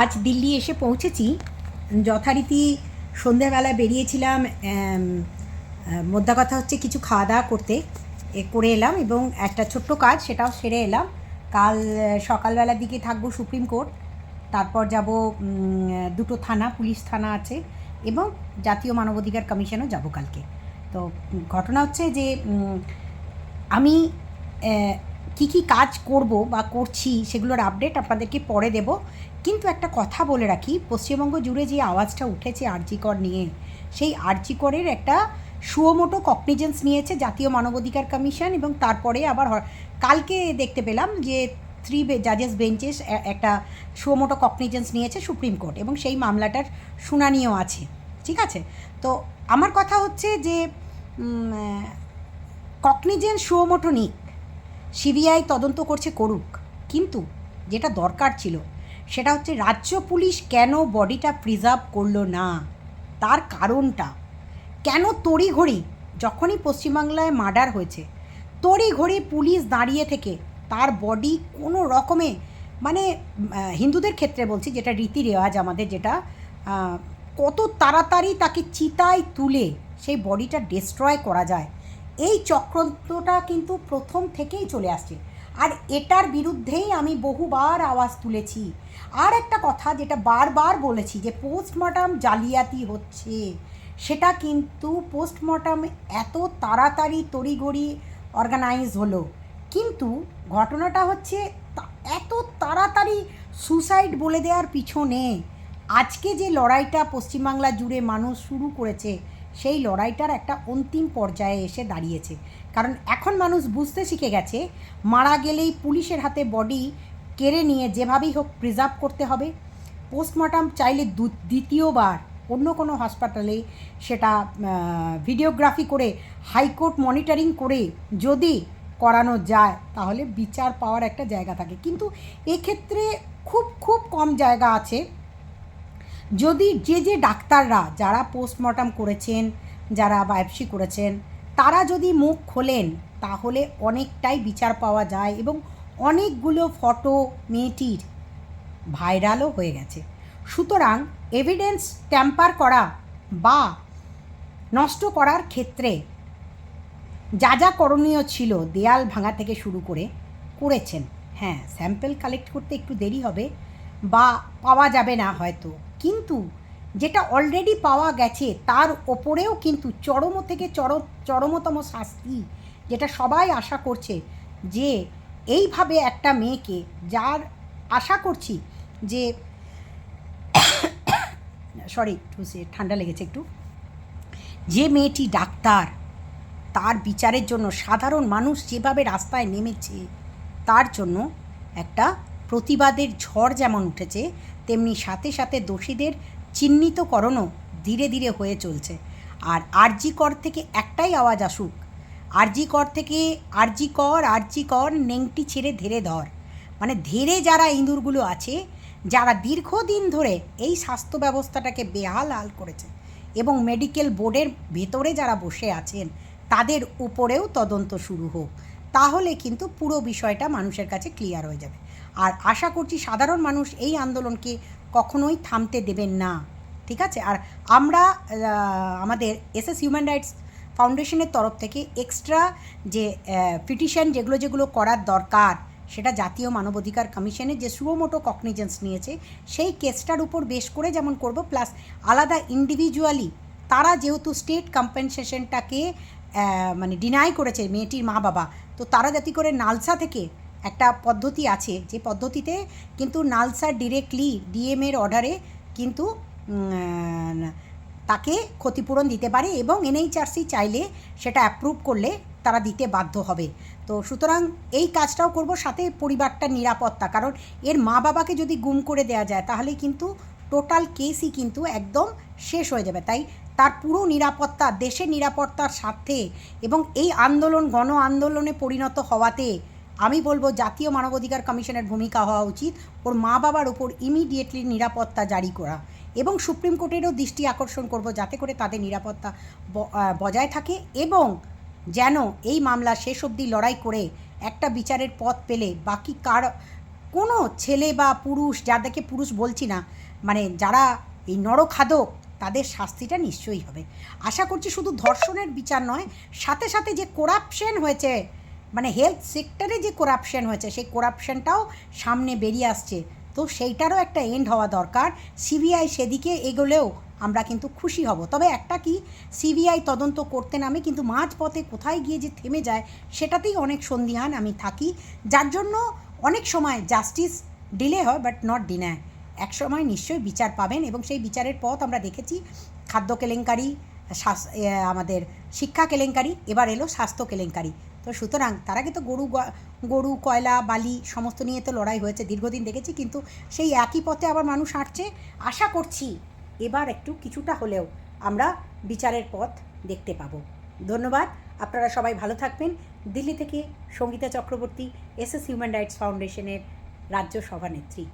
আজ দিল্লি এসে পৌঁছেছি। যথারীতি সন্ধ্যাবেলা বেরিয়েছিলাম মোদ্দা কথা হচ্ছে কিছু খাওয়া দাওয়া করতে। এ করে এলাম এবং একটা ছোট্ট কাজ সেটাও সেরে এলাম। কাল সকালবেলার দিকে থাকব সুপ্রিম কোর্ট, তারপর যাব দুটো থানা, পুলিশ থানা আছে এবং জাতীয় মানবাধিকার কমিশনও যাব কালকে। তো ঘটনা হচ্ছে যে আমি কি কি কাজ করব বা করছি সেগুলোর আপডেট আপনাদেরকে পরে দেব। কিন্তু একটা কথা বলে রাখি, পশ্চিমবঙ্গ জুড়ে যে আওয়াজটা উঠেছে আরজিকর নিয়ে, সেই আরজিকরের একটা সুয়োমোটো কগনিজেন্স নিয়েছে জাতীয় মানবাধিকার কমিশন এবং তারপরে আবার কালকে দেখতে পেলাম যে থ্রি জাজেস বেঞ্চেস একটা সুয়োমোটো কগনিজেন্স নিয়েছে সুপ্রিম কোর্ট এবং সেই মামলাটার শুনানিও আছে। ঠিক আছে? তো আমার কথা হচ্ছে যে কগনিজেন্স সুয়োমোটো নিক সিবিআই তদন্ত করছে করুক। কিন্তু যেটা দরকার ছিল, সেটা হচ্ছে রাজ্য পুলিশ কেন বডিটা প্রিজার্ভ করল না? তার কারণটা। কেন তড়িঘড়ি, যখনই পশ্চিমবাংলায় মার্ডার হয়েছে, তড়িঘড়ি পুলিশ দাঁড়িয়ে থেকে তার বডি কোনো রকমে মানে হিন্দুদের ক্ষেত্রে বলছি, যেটা রীতি রেওয়াজ আমাদের, যেটা কত তাড়াতাড়ি তাকে চিতায় তুলে সেই বডিটা ডিস্ট্রয় করা যায়। এই চক্রান্তটা কিন্তু প্রথম থেকেই চলে আসছে। আর এটার বিরুদ্ধেই আমি বহুবার আওয়াজ তুলেছি। আর একটা কথা যেটা বারবার বলেছি যে পোস্টমর্টম জালিয়াতি হচ্ছে, সেটা কিন্তু পোস্টমর্টম এত তাড়াতাড়ি তড়িঘড়ি অর্গানাইজ হলো। কিন্তু ঘটনাটা হচ্ছে এত তাড়াতাড়ি সুসাইড বলে দেওয়ার পিছনে আজকে যে লড়াইটা পশ্চিমবাংলা জুড়ে মানুষ শুরু করেছে সেই লড়াইটার একটা অন্তিম পর্যায়ে এসে দাঁড়িয়েছে। কারণ এখন মানুষ বুঝতে শিখে গেছে, মারা গেলেই পুলিশের হাতে বডি কেড়ে নিয়ে যেভাবেই হোক প্রিজার্ভ করতে হবে। পোস্টমর্টাম চাইলে দ্বিতীয়বার অন্য কোনো হাসপাতালে সেটা ভিডিওগ্রাফি করে হাইকোর্ট মনিটরিং করে যদি করানো যায়, তাহলে বিচার পাওয়ার একটা জায়গা থাকে। কিন্তু এক্ষেত্রে খুব খুব কম জায়গা আছে। যদি যে যে ডাক্তাররা যারা পোস্টমর্টম করেছেন, যারা বায়োপসি করেছেন, তারা যদি মুখ খোলেন, তাহলে অনেকটাই বিচার পাওয়া যায় এবং অনেকগুলো ফটো মেয়েটির ভাইরালও হয়ে গেছে। সুতরাং এভিডেন্স ট্যাম্পার করা বা নষ্ট করার ক্ষেত্রে যা যা করণীয় ছিল দেয়াল ভাঙা থেকে শুরু করে করেছেন। হ্যাঁ স্যাম্পেল কালেক্ট করতে একটু দেরি হবে বা পাওয়া যাবে না হয়তো। কিন্তু যেটা অলরেডি পাওয়া গেছে, তার ওপরেও কিন্তু চরম থেকে চর চরমতম শাস্তি যেটা সবাই আশা করছে যে এইভাবে একটা মেয়েকে যার, আশা করছি যে সরি একটু সে ঠান্ডা লেগেছে একটু। যে মেয়েটি ডাক্তার, তার বিচারের জন্য সাধারণ মানুষ যেভাবে রাস্তায় নেমেছে, তার জন্য একটা প্রতিবাদের ঝড় যেমন উঠেছে তেমনি সাথে সাথে দোষীদের চিহ্নিতকরণও ধীরে ধীরে হয়ে চলছে। আর আরজি কর থেকে একটাই আওয়াজ আসুক। আরজি কর থেকে আরজি কর আরজি কর, নেংটি ছেড়ে ধীরে ধর। মানে ধীরে যারা ইঁদুরগুলো আছে, যারা দীর্ঘদিন ধরে এই স্বাস্থ্য ব্যবস্থাটাকে বেহাল হাল করেছে এবং মেডিকেল বোর্ডের ভেতরে যারা বসে আছেন, তাদের উপরেও তদন্ত শুরু হোক। তাহলে কিন্তু পুরো বিষয়টা মানুষের কাছে ক্লিয়ার হয়ে যাবে। আর আশা করছি সাধারণ মানুষ এই আন্দোলনকে কখনোই থামতে দেবেন না। ঠিক আছে? আর আমরা আমাদের এসএস হিউম্যান রাইটস ফাউন্ডেশনের তরফ থেকে এক্সট্রা যে পিটিশন যেগুলো যেগুলো করার দরকার, সেটা জাতীয় মানবাধিকার কমিশনের যে সুমোটো কগনিজেন্স নিয়েছে, সেই কেসটার উপর বেশ করে যেমন করব, প্লাস আলাদা ইন্ডিভিজুয়ালি তারা যেহেতু স্টেট কম্পেনসেশনটাকে মানে ডিনাই করেছে, মেয়েটির মা বাবা তো তারা যাতে করে নালসা থেকে একটা পদ্ধতি আছে। যে পদ্ধতিতে কিন্তু নালসা ডিরেক্টলি ডিএমের অর্ডারে কিন্তু তাকে ক্ষতিপূরণ দিতে পারে এবং এনএইচআরসি চাইলে সেটা অ্যাপ্রুভ করলে তারা দিতে বাধ্য হবে। তো সুতরাং এই কাজটাও করব, সাথে পরিবারটার নিরাপত্তা। কারণ এর মা বাবাকে যদি গুম করে দেওয়া যায়, তাহলে কিন্তু টোটাল কেসই কিন্তু একদম শেষ হয়ে যাবে। তাই তার পুরো নিরাপত্তা, দেশের নিরাপত্তার স্বার্থে এবং এই আন্দোলন, গণ আন্দোলনে পরিণত হওয়াতে আমি বলব জাতীয় মানবাধিকার কমিশনের ভূমিকা হওয়া উচিত। ওর মা বাবার উপর ইমিডিয়েটলি নিরাপত্তা জারি করা এবং সুপ্রিম কোর্টেরও দৃষ্টি আকর্ষণ করব যাতে করে তাদের নিরাপত্তা বজায় থাকে এবং যেন এই মামলা শেষ অবধি লড়াই করে একটা বিচারের পথ পেলে বাকি কার, কোনো ছেলে বা পুরুষ, যাদেরকে পুরুষ বলছি না মানে যারা এই নরখাদক, তাদের শাস্তিটা নিশ্চয়ই হবে। আশা করছি শুধু ধর্ষণের বিচার নয়, সাথে সাথে যে করাপশন হয়েছে মানে হেলথ সেক্টরে যে করাপশন হয়েছে, সেই করাপশনটাও সামনে বেরিয়ে আসছে। তো সেইটারও একটা এন্ড হওয়া দরকার। সিবিআই সেদিকে এগোলেও আমরা কিন্তু খুশি হব। তবে একটা কি সিবিআই তদন্ত করতে নামে কিন্তু মাঝপথে কোথায় গিয়ে যে থেমে যায়, সেটাতেই অনেক সন্দিহান আমি থাকি। যার জন্য অনেক সময় জাস্টিস ডিলে হয় বাট নট ডিনায় এক সময় নিশ্চয়ই বিচার পাবেন এবং সেই বিচারের পথ আমরা দেখেছি। খাদ্য কেলেঙ্কারি আমাদের শিক্ষা কেলেঙ্কারি, এবার এলো স্বাস্থ্য কেলেঙ্কারি। তো সুতরাং তার আগে তো গরু গরু, কয়লা, বালি সমস্ত নিয়ে তো লড়াই হয়েছে, দীর্ঘদিন দেখেছি, কিন্তু সেই একই পথে আবার মানুষ হাঁটছে। আশা করছি এবার একটু কিছুটা হলেও আমরা বিচারের পথ দেখতে পাবো। ধন্যবাদ। আপনারা সবাই ভালো থাকবেন। দিল্লি থেকে Sangita Chakraborty, S S human rights ফাউন্ডেশনের রাজ্য সভানেত্রী।